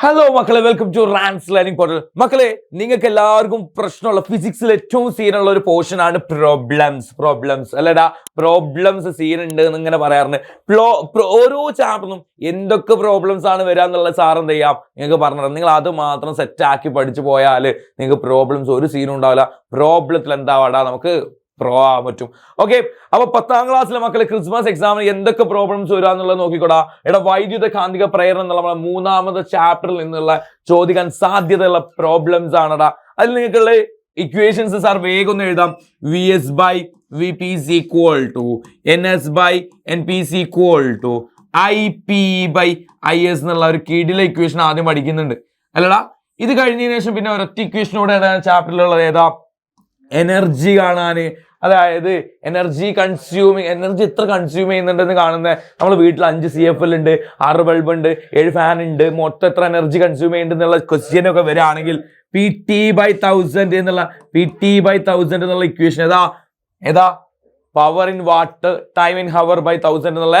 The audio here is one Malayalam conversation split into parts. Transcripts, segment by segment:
ഹലോ മക്കളെ. Welcome to Rans learning portal മക്കളെ നിങ്ങൾക്ക് എല്ലാവർക്കും പ്രശ്നമുള്ള ഫിസിക്സിൽ ഏറ്റവും സീനുള്ള ഒരു പോർഷൻ ആണ് പ്രോബ്ലംസ് പ്രോബ്ലംസ് അല്ലടാ പ്രോബ്ലംസ് സീൻ ഉണ്ട് എന്ന് ഇങ്ങനെ പറയാറുണ്ട് ഓരോ ചാപ്റ്ററിനും എന്തൊക്കെ പ്രോബ്ലംസ് ആണ് വരിക എന്നുള്ളത് സാർ എന്ത് ചെയ്യാം? നിങ്ങൾക്ക് പറഞ്ഞത് നിങ്ങൾ അത് മാത്രം സെറ്റാക്കി പഠിച്ചു പോയാൽ നിങ്ങൾക്ക് പ്രോബ്ലംസ് ഒരു സീനും ഉണ്ടാവില്ല. പ്രോബ്ലത്തിൽ എന്താവാടാ നമുക്ക് പ്രോ ആവാൻ പറ്റും. ഓക്കെ അപ്പൊ പത്താം ക്ലാസ്സിലെ മക്കളെ ക്രിസ്മസ് എക്സാമിന് എന്തൊക്കെ പ്രോബ്ലംസ് വരിക എന്നുള്ളത് നോക്കിക്കോടാ. ഇവിടെ വൈദ്യുത കാന്തിക പ്രേരണം എന്നുള്ള നമ്മളെ മൂന്നാമത്തെ ചാപ്റ്ററിൽ നിന്നുള്ള ചോദിക്കാൻ സാധ്യതയുള്ള പ്രോബ്ലംസ് ആണടാ. അതിൽ നിങ്ങൾക്കുള്ള ഇക്വേഷൻസ് സാർ വേഗം ഒന്ന് എഴുതാം. V S by V P C equal to N S by N P C equal to I P by I S എന്നുള്ള ഒരു കീഴിലെ ഇക്വേഷൻ ആദ്യം പഠിക്കുന്നുണ്ട്. അല്ലടാ ഇത് കഴിഞ്ഞതിന് ശേഷം പിന്നെ ഒരൊറ്റ ഇക്വേഷനോടെ ചാപ്റ്ററിലുള്ളത് ഏതാ? എനർജി കാണാന് അതായത് എനർജി കൺസ്യൂമിങ് എനർജി എത്ര കൺസ്യൂം ചെയ്യുന്നുണ്ടെന്ന് കാണുന്നത് നമ്മൾ വീട്ടിൽ അഞ്ച് സി എഫ് എൽ ഉണ്ട് ആറ് ബൾബ് ഉണ്ട് ഏഴ് ഫാൻ ഉണ്ട് മൊത്തം എത്ര എനർജി കൺസ്യൂം ചെയ്യുന്നുണ്ട് എന്നുള്ള ക്വസ്റ്റ്യൻ ഒക്കെ വരികയാണെങ്കിൽ പി ടി ബൈ തൗസൻഡ് എന്നുള്ള പി ടി ബൈ തൗസൻഡ് എന്നുള്ള ഇക്വേഷൻ ഏതാ? ഏതാ? Power in watt time in hour by thousand എന്നുള്ള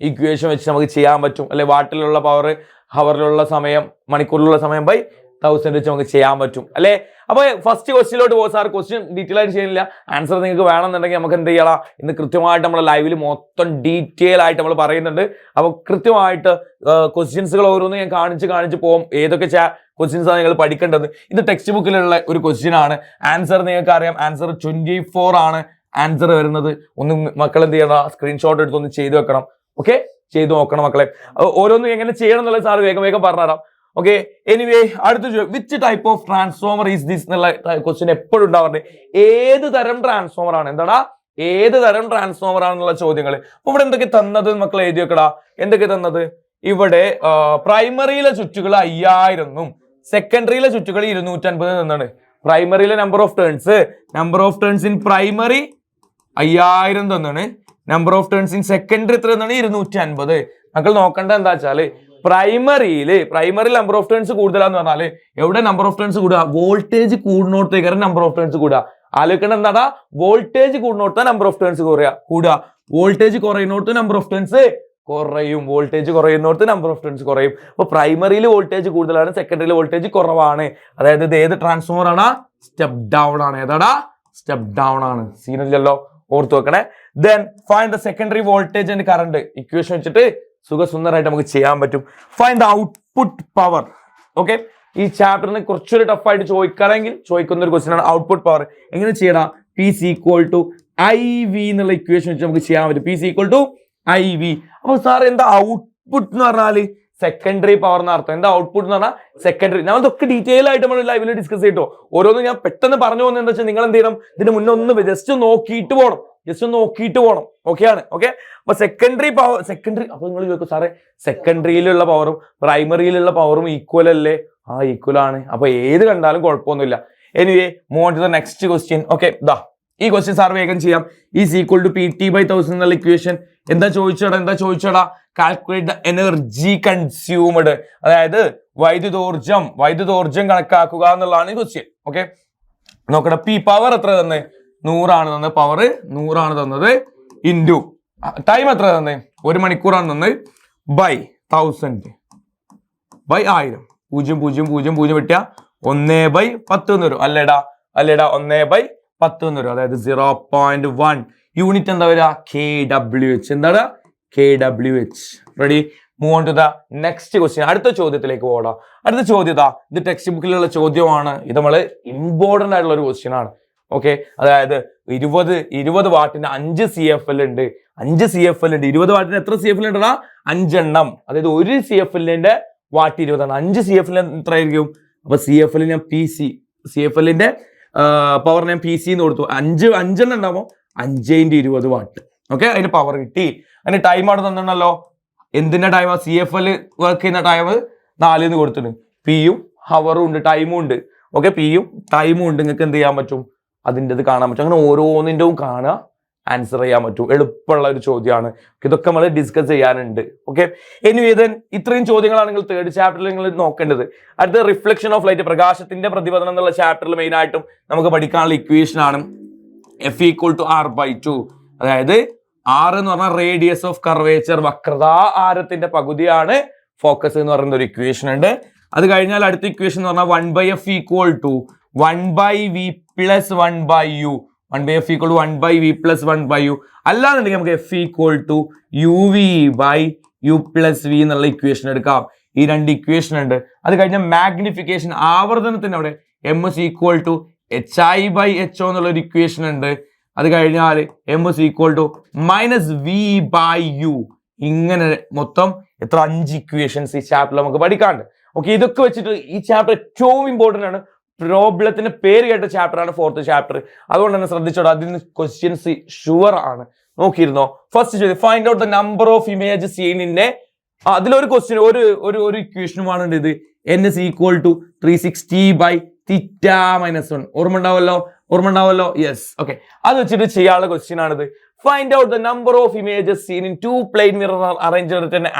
ഇക്വേഷൻ വെച്ച് നമുക്ക് ചെയ്യാൻ പറ്റും. അല്ലെ വാട്ടിലുള്ള പവർ ഹവറിലുള്ള സമയം മണിക്കൂറിലുള്ള സമയം ബൈ തൗസൻഡ് വെച്ച് നമുക്ക് ചെയ്യാൻ പറ്റും. അല്ലേ? അപ്പൊ ഫസ്റ്റ് ക്വസ്റ്റിലോട്ട് പോകും സാർ ക്വസ്റ്റ്യൻ ഡീറ്റെയിൽ ആയിട്ട് ചെയ്യുന്നില്ല ആൻസർ നിങ്ങൾക്ക് വേണമെന്നുണ്ടെങ്കിൽ നമുക്ക് എന്ത് ചെയ്യണം? ഇന്ന് കൃത്യമായിട്ട് നമ്മൾ ലൈവിൽ മൊത്തം ഡീറ്റെയിൽ ആയിട്ട് നമ്മൾ പറയുന്നുണ്ട്. അപ്പൊ കൃത്യമായിട്ട് ക്വസ്റ്റ്യൻസുകൾ ഓരോന്നും ഞാൻ കാണിച്ച് കാണിച്ച് പോകും ഏതൊക്കെ ക്വസ്റ്റ്യൻസ് ആണ് നിങ്ങൾ പഠിക്കേണ്ടത്? ഇത് ടെക്സ്റ്റ് ബുക്കിലുള്ള ഒരു ക്വസ്റ്റ്യൻ ആണ്. ആൻസർ നിങ്ങൾക്ക് അറിയാം. ആൻസർ ട്വന്റി ഫോർ ആണ് ആൻസർ വരുന്നത്. ഒന്ന് മക്കൾ എന്ത് ചെയ്യണം? സ്ക്രീൻഷോട്ട് എടുത്ത് ഒന്ന് ചെയ്തു വെക്കണം. ഓക്കെ ചെയ്തു നോക്കണം മക്കളെ. ഓരോന്നും എങ്ങനെ ചെയ്യണം എന്നുള്ളത് സാർ വേഗം വേഗം പറഞ്ഞുതരാം. ഓക്കെ എനിവേ അടുത്ത which type of transformer is this എന്നുള്ള ക്വസ്റ്റ്യൻ എപ്പോഴും ഉണ്ടാവാറുണ്ട്. ഏത് തരം ട്രാൻസ്ഫോമർ ആണ്? എന്താടാ? ഏത് തരം ട്രാൻസ്ഫോമർ ആണെന്നുള്ള ചോദ്യങ്ങൾ. അപ്പൊ ഇവിടെ എന്തൊക്കെ തന്നത് മക്കൾ എഴുതി വെക്കടാ. എന്തൊക്കെ തന്നത്? ഇവിടെ പ്രൈമറിയിലെ ചുറ്റുകൾ അയ്യായിരം സെക്കൻഡറിയിലെ ചുറ്റുകൾ ഇരുന്നൂറ്റൻപത് തന്നാണ്. പ്രൈമറിയിലെ number of turns number of turns in primary അയ്യായിരം തന്നാണ്. Number of turns in secondary എത്ര തന്നാണ്? ഇരുന്നൂറ്റി അൻപത് മക്കൾ നോക്കേണ്ട എന്താ വെച്ചാൽ പ്രൈമറിയിൽ പ്രൈമറി നമ്പർ ഓഫ് ടേൺസ് കൂടുതലാന്ന് പറഞ്ഞാൽ എവിടെ നമ്പർ ഓഫ് ടേൺസ് കൂടുക? വോൾട്ടേജ് കൂടുന്നോടത്തേക്കാരം നമ്പർ ഓഫ് ടേൺസ് കൂടുക. ആലോചിക്കേണ്ട എന്താടാ? വോൾട്ടേജ് കൂടുന്നോടത്ത നമ്പർ ഓഫ് ടേൺസ് കുറയുക കൂടുക. വോൾട്ടേജ് കുറയുന്നോടത്ത് നമ്പർ ഓഫ് ടേൺസ് കുറയും. വോൾട്ടേജ് കുറയുന്നോടത്ത് നമ്പർ ഓഫ് ടേൺസ് കുറയും. അപ്പൊ പ്രൈമറിയിൽ വോൾട്ടേജ് കൂടുതലാണ് സെക്കൻഡറിയിൽ വോൾട്ടേജ് കുറവാണ്. അതായത് ഇത് ഏത് ട്രാൻസ്ഫോമർ ആണ്? സ്റ്റെപ്പ് ഡൗൺ ആണ്. ഏതാടാ? സ്റ്റെപ്പ് ഡൗൺ ആണ്. സീനില്ലല്ലോ ഓർത്ത് വെക്കണേ. Then find the secondary voltage and current equation വെച്ചിട്ട് സുഖസുന്ദരമായിട്ട് നമുക്ക് ചെയ്യാൻ പറ്റും. Fine the output power okay ഈ ചാപ്റ്ററിന് കുറച്ചൊരു ടഫായിട്ട് ചോദിക്കണമെങ്കിൽ ചോദിക്കുന്ന ഒരു ക്വസ്റ്റ്യൻ ആണ് ഔട്ട്പുട്ട് പവർ എങ്ങനെ ചെയ്യണം? P C equal to I V എന്നുള്ള ഇക്വേഷൻ വെച്ച് നമുക്ക് ചെയ്യാൻ പറ്റും. P C equal to I V അപ്പൊ സാർ എന്താ ഔട്ട്പുട്ട് എന്ന് പറഞ്ഞാൽ സെക്കൻഡറി പവർ എന്ന് അർത്ഥം. എന്താ ഔട്ട്പുട്ട് എന്ന് പറഞ്ഞാൽ സെക്കൻഡറി ഞാൻ ഇതൊക്കെ ഡീറ്റെയിൽ ആയിട്ട് നമ്മൾ ലൈവിൽ ഡിസ്കസ് ചെയ്തിട്ടോ ഓരോന്നും ഞാൻ പെട്ടെന്ന് പറഞ്ഞു പോകുന്നത് എന്താ വെച്ചാൽ നിങ്ങൾ എന്ത് ചെയ്യണം? ഇതിന് മുന്നേ ഒന്ന് ജസ്റ്റ് നോക്കിയിട്ട് പോകണം. ജസ്റ്റ് ഒന്ന് നോക്കിയിട്ട് പോകണം ആണ്. ഓക്കെ അപ്പൊ സെക്കൻഡറി പവർ സെക്കൻഡറി അപ്പൊ നിങ്ങൾ ചോദിക്കും സാറേ സെക്കൻഡറിയിലുള്ള പവറും പ്രൈമറിയിലുള്ള പവറും ഈക്വൽ അല്ലേ? ആ ഈക്വൽ ആണ്. അപ്പൊ ഏത് കണ്ടാലും കുഴപ്പമൊന്നുമില്ല. Anyway move on to the next question okay ദാ ഈ ക്വസ്റ്റ്യൻ സാർ വേഗം ചെയ്യാം. Is equal to P T by thousand എന്നുള്ള ഇക്വേഷൻ എന്താ ചോദിച്ചടാ എന്താ ചോദിച്ചടാ? കാൽക്കുലേറ്റ് ദ എനർജി കൺസ്യൂംഡ് അതായത് വൈദ്യുതോർജം വൈദ്യുതോർജം കണക്കാക്കുക എന്നുള്ളതാണ് ഈ ക്വസ്റ്റ്യൻ ഓക്കെ നോക്കട്ടെ പി പവർ എത്ര തന്നെ? നൂറാണ് തന്നത് പവർ നൂറാണ് തന്നത് ഇന്റു ടൈം എത്ര തന്നെ? ഒരു മണിക്കൂറാണ് തന്നത്. ബൈ തൗസൻഡ് ബൈ ആയിരം. പൂജ്യം പൂജ്യം പൂജ്യം പൂജ്യം വെട്ടിയ ഒന്നേ ബൈ പത്ത് എന്ന് വരും. അല്ലേടാ അല്ലേടാ ഒന്നേ ബൈ പത്ത് എന്ന് വരും. അതായത് സീറോ പോയിന്റ് വൺ യൂണിറ്റ് എന്താ വരിക? കെ ഡബ്ല്യു എച്ച് എന്താണ് K W H ready move on to the next question അടുത്ത ചോദ്യത്തിലേക്ക് പോകാം അടുത്ത ചോദ്യത ഇത്. ടെക്സ്റ്റ് ബുക്കിലുള്ള ചോദ്യമാണ്. ഇത് നമ്മൾ ഇമ്പോർട്ടന്റ് ആയിട്ടുള്ള ഒരു ക്വസ്റ്റ്യൻ ആണ്. ഓക്കെ അതായത് ഇരുപത് ഇരുപത് വാട്ടിന് അഞ്ച് സി എഫ് എൽ ഉണ്ട്. അഞ്ച് സി എഫ് എൽ ഉണ്ട്. ഇരുപത് വാട്ടിന് എത്ര സി എഫ് എൽ ഉണ്ടടാ? അഞ്ചെണ്ണം. അതായത് ഒരു സി എഫ് എല്ലിന്റെ വാട്ട് ഇരുപതാണ്. അഞ്ച് സി എഫ് എൽ എത്ര ആയിരിക്കും അപ്പൊ സി എഫ് എല്ലിന് ഞാൻ പി സി സി എഫ് എല്ലിന്റെ പവർ ഞാൻ പി സി എന്ന് കൊടുത്തു. അഞ്ച് അഞ്ചെണ്ണം ഉണ്ടാവുമ്പോൾ അഞ്ചേന്റെ ഇരുപത് വാട്ട്. ഓക്കെ അതിന് പവർ കിട്ടി. അതിന് ടൈം അവിടെ തന്നിട്ടുണ്ടല്ലോ? എന്തിന്റെ time C F L work ചെയ്യുന്ന ടൈം നാലിന്ന് കൊടുത്തിട്ടുണ്ട്. പിയും ഹവറും ഉണ്ട് ടൈമും ഉണ്ട്. ഓക്കെ പിയും ടൈമും ഉണ്ട്. നിങ്ങൾക്ക് എന്ത് ചെയ്യാൻ പറ്റും? അതിന്റെ ഇത് കാണാൻ പറ്റും. അങ്ങനെ ഓരോന്നിന്റെയും കാണുക ആൻസർ ചെയ്യാൻ പറ്റും. എളുപ്പമുള്ള ഒരു ചോദ്യമാണ്. ഇതൊക്കെ നമ്മൾ ഡിസ്കസ് ചെയ്യാനുണ്ട്. ഓക്കെ എനിവേ ദെൻ ഇത്രയും ചോദ്യങ്ങളാണ് നിങ്ങൾ തേർഡ് ചാപ്റ്ററിൽ നിങ്ങൾ നോക്കേണ്ടത്. അടുത്ത റിഫ്ലക്ഷൻ ഓഫ് ലൈറ്റ് പ്രകാശത്തിന്റെ പ്രതിപതനം എന്നുള്ള ചാപ്റ്ററിൽ മെയിൻ ആയിട്ടും നമുക്ക് പഠിക്കാനുള്ള ഇക്വേഷൻ ആണ്. F equal to R by two അതായത് ആർ എന്ന് പറഞ്ഞാൽ റേഡിയസ് ഓഫ് കർവേച്ചർ വക്രതാ ആരത്തിന്റെ പകുതിയാണ് ഫോക്കസ് എന്ന് പറയുന്ന ഒരു ഇക്വേഷൻ ഉണ്ട്. അത് കഴിഞ്ഞാൽ അടുത്ത ഇക്വേഷൻ എന്ന് പറഞ്ഞാൽ one by F equal to one by V plus one by U one by F equal to one by V plus one by U അല്ലാന്നുണ്ടെങ്കിൽ നമുക്ക് F equal to U V by U plus V എന്നുള്ള ഇക്വേഷൻ എടുക്കാം. ഈ രണ്ട് ഇക്വേഷൻ ഉണ്ട്. അത് കഴിഞ്ഞാൽ മാഗ്നിഫിക്കേഷൻ ആവർത്തനത്തിന് അവിടെ M S equal to H I by H എന്നുള്ള ഒരു ഇക്വേഷൻ ഉണ്ട്. അത് കഴിഞ്ഞാൽ M S equal to minus V by U ഇങ്ങനെ മൊത്തം എത്ര അഞ്ച് ഇക്വേഷൻസ് ഈ ചാപ്റ്ററിൽ നമുക്ക് പഠിക്കാണ്ട് ഓക്കെ ഇതൊക്കെ വെച്ചിട്ട് ഈ ചാപ്റ്റർ ഏറ്റവും ഇമ്പോർട്ടന്റ് ആണ് പ്രോബ്ലത്തിന്റെ പേര് കേട്ട ചാപ്റ്റർ ആണ് ഫോർത്ത് ചാപ്റ്റർ അതുകൊണ്ട് തന്നെ ശ്രദ്ധിച്ചോ അതിൽ നിന്ന് ക്വസ്റ്റ്യൻസ് ഷുവർ ആണ്. നോക്കിയിരുന്നോ? ഫസ്റ്റ് ചോദ്യം find out the number of image സീനിന്റെ അതിലൊരു ക്വസ്റ്റ്യൻ ഒരു ഒരു ഒരു ഇക്വേഷനുമാണ് ഇത് N S equal to three sixty by theta minus one ഓർമ്മ ഉണ്ടാവല്ലോ ഓർമ്മ ഉണ്ടാവല്ലോ യെസ് ഓക്കെ അത് വെച്ചിട്ട് ചെയ്യാനുള്ള ക്വസ്റ്റ്യൻ ആണിത്. Find out the number of images seen in two plane mirror arrange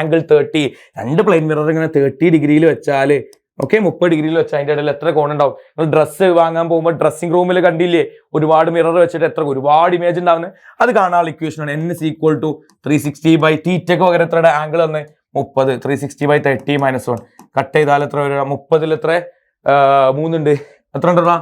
angle thirty രണ്ട് പ്ലെയിൻ മിറർ ഇങ്ങനെ തേർട്ടി ഡിഗ്രിയിൽ വെച്ചാൽ ഓക്കെ മുപ്പത് ഡിഗ്രിയിൽ വെച്ചാൽ അതിന്റെ ഇടയിൽ എത്ര കോണുണ്ടാവും നിങ്ങൾ ഡ്രസ്സ് വാങ്ങാൻ പോകുമ്പോൾ ഡ്രസ്സിംഗ് റൂമിൽ കണ്ടില്ലേ? ഒരുപാട് മിറർ വെച്ചിട്ട് എത്ര ഒരുപാട് ഇമേജ് ഉണ്ടാവുന്നത് അത് കാണാനുള്ള ഇക്വേഷൻ ആണ് N is equal to three sixty by തീറ്റയ്ക്ക് പകരം എത്ര ആംഗിൾ വന്ന്? മുപ്പത്. Three sixty by thirty minus one cut ചെയ്താൽ എത്ര വരിക മുപ്പതിൽ എത്ര? മൂന്നുണ്ട്. എത്ര ഉണ്ടെടാ?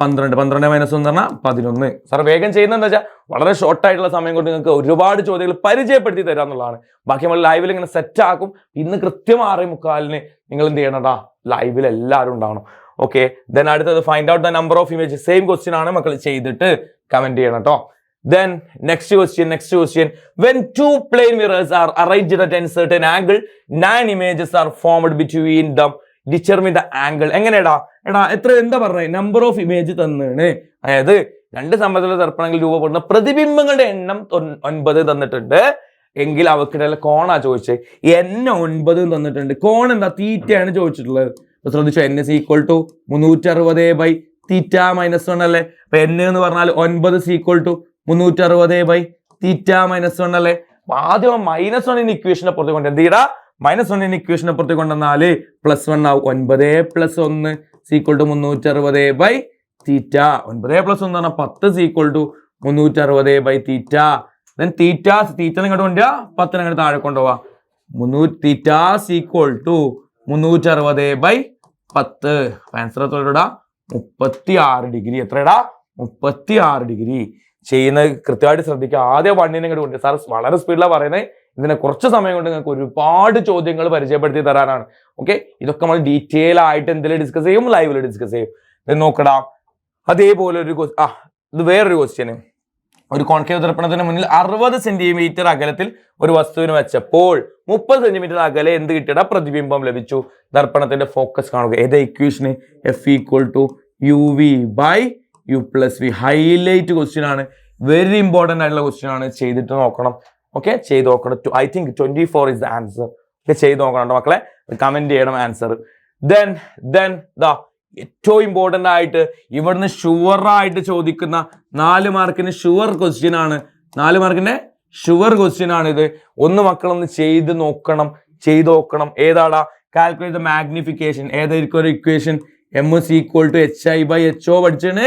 പന്ത്രണ്ട് പന്ത്രണ്ട് മൈനസ് എന്ന് പറഞ്ഞാൽ പതിനൊന്ന്. സാർ വേഗം ചെയ്യുന്നതെന്ന് വെച്ചാൽ വളരെ ഷോർട്ട് ആയിട്ടുള്ള സമയം കൊണ്ട് നിങ്ങൾക്ക് ഒരുപാട് ചോദ്യങ്ങൾ പരിചയപ്പെടുത്തി തരാം എന്നുള്ളതാണ് ബാക്കി നമ്മൾ ലൈവിൽ ഇങ്ങനെ സെറ്റ് ആക്കും. ഇന്ന് കൃത്യം ആറേ മുക്കാലിന് നിങ്ങൾ എന്ത് ചെയ്യണടാ ലൈവിൽ എല്ലാവരും ഉണ്ടാവണം. ഓക്കെ ദെൻ അടുത്തത് find out the number of image same question ആണ് മക്കൾ ചെയ്തിട്ട് കമന്റ് ചെയ്യണം കേട്ടോ then next question next question when two plane mirrors are certain angle nine images are formed between them determine the angle എങ്ങനെയാടാ? എടാ എത്ര എന്താ പറഞ്ഞത് നമ്പർ ഓഫ് ഇമേജ് തന്നാണ്. അതായത് രണ്ട് സമ്പത്തിലെ ദർപ്പണങ്ങൾ രൂപപ്പെടുന്ന പ്രതിബിംബങ്ങളുടെ എണ്ണം ഒൻപത് തന്നിട്ടുണ്ട്. എങ്കിൽ അവക്കിടയിലെ കോണാ ചോദിച്ചത് എൻ ഒൻപത് തന്നിട്ടുണ്ട്. കോൺ എന്താ? തീറ്റയാണ് ചോദിച്ചിട്ടുള്ളത്. അപ്പൊ ശ്രദ്ധിച്ചോ എൻ എസ് ഈക്വൽ ടു മുന്നൂറ്റി അറുപത് ബൈ തീറ്റ മൈനസ് വൺ അല്ലേ? അപ്പൊ എൻ എന്ന് പറഞ്ഞാൽ ഒൻപത് ഈക്വൽ ടു മുന്നൂറ്റി അറുപത് ബൈ തീറ്റ മൈനസ് വൺ അല്ലേ? ആദ്യം മൈനസ് വൺ ഇൻ ഇക്വേഷനെ പുറത്ത് കൊണ്ട് എന്ത് ചെയ്യടാ? മൈനസ് വണ്ണിന് ഇക്വേഷനെ പുറത്ത് കൊണ്ടുവന്നാൽ പ്ലസ് വൺ ആവും. ഒൻപത് പ്ലസ് ഒന്ന് സീക്വൽ ടു മുന്നൂറ്റി അറുപത് ബൈ തീറ്റ ഒൻപത് പ്ലസ് ഒന്ന് പറഞ്ഞാൽ പത്ത് സീക്വൽ ടു മുന്നൂറ്റി അറുപത് by theta then theta theta ഇങ്ങോട്ട് കൊണ്ടുപോവാ പത്തിന് അങ്ങോട്ട് താഴെ കൊണ്ടുപോവാ. മുന്നൂറ്റി തീറ്റ സീക്വൽ ടു മുന്നൂറ്റി അറുപത് ബൈ പത്ത്. ആൻസർ എത്രടാ മുപ്പത്തി ആറ് ഡിഗ്രി എത്രയടാ മുപ്പത്തി ആറ് ഡിഗ്രി ചെയ്യുന്നത് കൃത്യമായിട്ട് ശ്രദ്ധിക്കുക. ആദ്യം വണ്ണിനെ ഇങ്ങോട്ട് കൊണ്ട് സാർ വളരെ സ്പീഡിലാണ് പറയുന്നത്. ഇതിനെ കുറച്ച് സമയം കൊണ്ട് നിങ്ങൾക്ക് ഒരുപാട് ചോദ്യങ്ങൾ പരിചയപ്പെടുത്തി തരാനാണ്. ഓക്കെ ഇതൊക്കെ നമ്മൾ ഡീറ്റെയിൽ ആയിട്ട് എന്തെങ്കിലും ഡിസ്കസ് ചെയ്യും ലൈവിൽ ഡിസ്കസ് ചെയ്യും. നോക്കടാ. അതേപോലെ ഒരു ആ ഇത് വേറൊരു ക്വസ്റ്റ്യന് ഒരു കോൺകേവ് ദർപ്പണത്തിന് മുന്നിൽ അറുപത് സെന്റിമീറ്റർ അകലത്തിൽ ഒരു വസ്തുവിന് വെച്ചപ്പോൾ മുപ്പത് സെന്റിമീറ്റർ അകലെ എന്ത് കിട്ടിയടാ? പ്രതിബിംബം ലഭിച്ചു. ദർപ്പണത്തിന്റെ ഫോക്കസ് കാണുക. ഏത് ഇക്വേഷന് F equal to U V by U plus V highlight question ആണ്. വെരി ഇമ്പോർട്ടന്റ് ആയിട്ടുള്ള ക്വസ്റ്റ്യൻ ആണ്. ചെയ്തിട്ട് നോക്കണം. ഓക്കെ ചെയ്ത് നോക്കണം. I think twenty four is the answer okay ചെയ്ത് നോക്കണം മക്കളെ. കമന്റ് ചെയ്യണം ആൻസർ ദെൻ ദെൻ ദാ ഏറ്റവും ഇമ്പോർട്ടന്റ് ആയിട്ട് ഇവിടുന്ന് ഷുവറായിട്ട് ചോദിക്കുന്ന നാല് മാർക്കിന് ഷുവർ ക്വസ്റ്റ്യൻ ആണ്. നാല് മാർക്കിന്റെ ഷുവർ ക്വസ്റ്റ്യൻ ആണ് ഇത്. ഒന്ന് മക്കളൊന്ന് ചെയ്ത് നോക്കണം. ചെയ്ത് നോക്കണം. ഏതാടാ? കാൽക്കുലേറ്റ് ദ മാഗ്നിഫിക്കേഷൻ ഏതായിരിക്കും ഒരു equation M S equal to H I by H O പഠിച്ചാണ്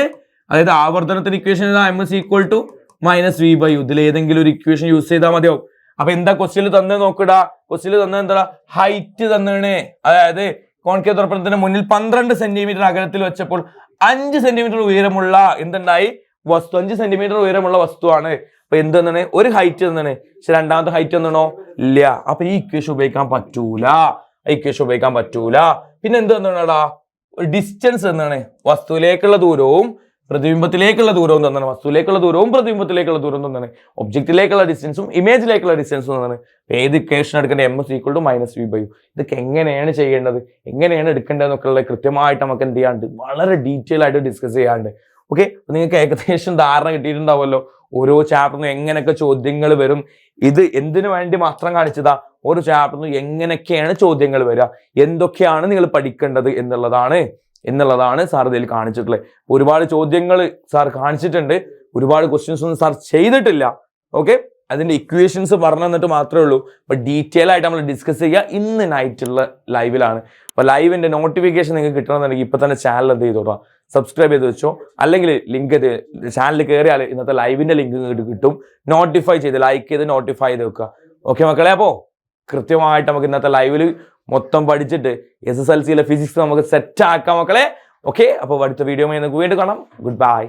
അതായത് ആവർത്തനത്തിന് equation M S equal to minus V by U ഇതിൽ ഏതെങ്കിലും ഒരു ഇക്വേഷൻ യൂസ് ചെയ്താൽ മതിയാവും. അപ്പൊ എന്താ ക്വസ്റ്റ്യൻ തന്നെ നോക്കിടാ. ക്വസ്റ്റ്യൻ തന്നെ എന്താ ഹൈറ്റ് തന്നാണ്. അതായത് കോൺകേവ് ദർപ്പണത്തിന് മുന്നിൽ പന്ത്രണ്ട് സെന്റിമീറ്റർ അകലത്തിൽ വെച്ചപ്പോൾ അഞ്ച് സെന്റിമീറ്റർ ഉയരമുള്ള എന്തുണ്ടായി? വസ്തു. അഞ്ച് സെന്റിമീറ്റർ ഉയരമുള്ള വസ്തുവാണ്. അപ്പൊ എന്ത് ഒരു ഹൈറ്റ് തന്നാണ്. പക്ഷെ രണ്ടാമത്തെ ഹൈറ്റ് തന്നണോ? ഇല്ല. അപ്പൊ ഈ ഇക്വേഷൻ ഉപയോഗിക്കാൻ പറ്റൂല. ഇക്വേഷൻ ഉപയോഗിക്കാൻ പറ്റൂല. പിന്നെ എന്ത് തന്നാടാ ഡിസ്റ്റൻസ് എന്നാണ് വസ്തുവിലേക്കുള്ള ദൂരവും പ്രതിബിംബത്തിലേക്കുള്ള ദൂരവും തന്നാണ്. വസ്തുവിലേക്കുള്ള ദൂരവും പ്രതിബിംബത്തിലേക്കുള്ള ദൂരവും തന്നാണ്. ഒബ്ജക്റ്റിലേക്കുള്ള ഡിസ്റ്റൻസും ഇമേജിലേക്കുള്ള ഡിസ്റ്റൻസും തന്നാണ്. ഏത് ഇക്വേഷൻ എടുക്കേണ്ട? M S equal to minus V by U ഇതൊക്കെ എങ്ങനെയാണ് ചെയ്യേണ്ടത്? എങ്ങനെയാണ് എടുക്കേണ്ടതെന്നൊക്കെ ഉള്ളത് കൃത്യമായിട്ട് നമുക്ക് എന്ത് ചെയ്യാണ്ട് വളരെ ഡീറ്റെയിൽ ആയിട്ട് ഡിസ്കസ് ചെയ്യാണ്ട്. ഓക്കെ നിങ്ങൾക്ക് ഏകദേശം ധാരണ കിട്ടിയിട്ടുണ്ടാവുമല്ലോ. ഓരോ ചാപ്റ്ററിനും എങ്ങനെയൊക്കെ ചോദ്യങ്ങൾ വരും. ഇത് എന്തിനു വേണ്ടി മാത്രം കാണിച്ചതാ? ഓരോ ചാപ്റ്ററിനും എങ്ങനെയൊക്കെയാണ് ചോദ്യങ്ങൾ വരിക? എന്തൊക്കെയാണ് നിങ്ങൾ പഠിക്കേണ്ടത് എന്നുള്ളതാണ്. എന്നുള്ളതാണ് സാർ ഇതിൽ കാണിച്ചിട്ടുള്ളത്. ഒരുപാട് ചോദ്യങ്ങൾ സാർ കാണിച്ചിട്ടുണ്ട്. ഒരുപാട് ക്വസ്റ്റ്യൻസ് ഒന്നും സാർ ചെയ്തിട്ടില്ല. ഓക്കെ അതിന്റെ ഇക്വേഷൻസ് പറഞ്ഞു തന്നിട്ട് മാത്രമേ ഉള്ളൂ. അപ്പൊ ഡീറ്റെയിൽ ആയിട്ട് നമ്മൾ ഡിസ്കസ് ചെയ്യുക ഇന്ന് നൈറ്റുള്ള ലൈവിലാണ് അപ്പോൾ ലൈവിന്റെ നോട്ടിഫിക്കേഷൻ നിങ്ങൾക്ക് കിട്ടണമെന്നുണ്ടെങ്കിൽ ഇപ്പൊ തന്നെ ചാനൽ എന്ത് ചെയ്തോളാം സബ്സ്ക്രൈബ് ചെയ്ത് വെച്ചോ. അല്ലെങ്കിൽ ലിങ്ക് ചാനൽ കയറിയാൽ ഇന്നത്തെ ലൈവിന്റെ ലിങ്ക് ഇങ്ങോട്ട് കിട്ടും. നോട്ടിഫൈ ചെയ്ത് ലൈക്ക് ചെയ്ത് നോട്ടിഫൈ ചെയ്ത് വെക്കുക. ഓക്കെ മക്കളെ? അപ്പോൾ കൃത്യമായിട്ട് നമുക്ക് ഇന്നത്തെ ലൈവിൽ മൊത്തം പഠിച്ചിട്ട് എസ് എസ് എൽ സിയിലെ ഫിസിക്സ് നമുക്ക് സെറ്റ് ആക്കാം മക്കളെ. ഓക്കെ അപ്പോൾ അടുത്ത വീഡിയോ നമുക്ക് വീണ്ടും കാണാം. Good bye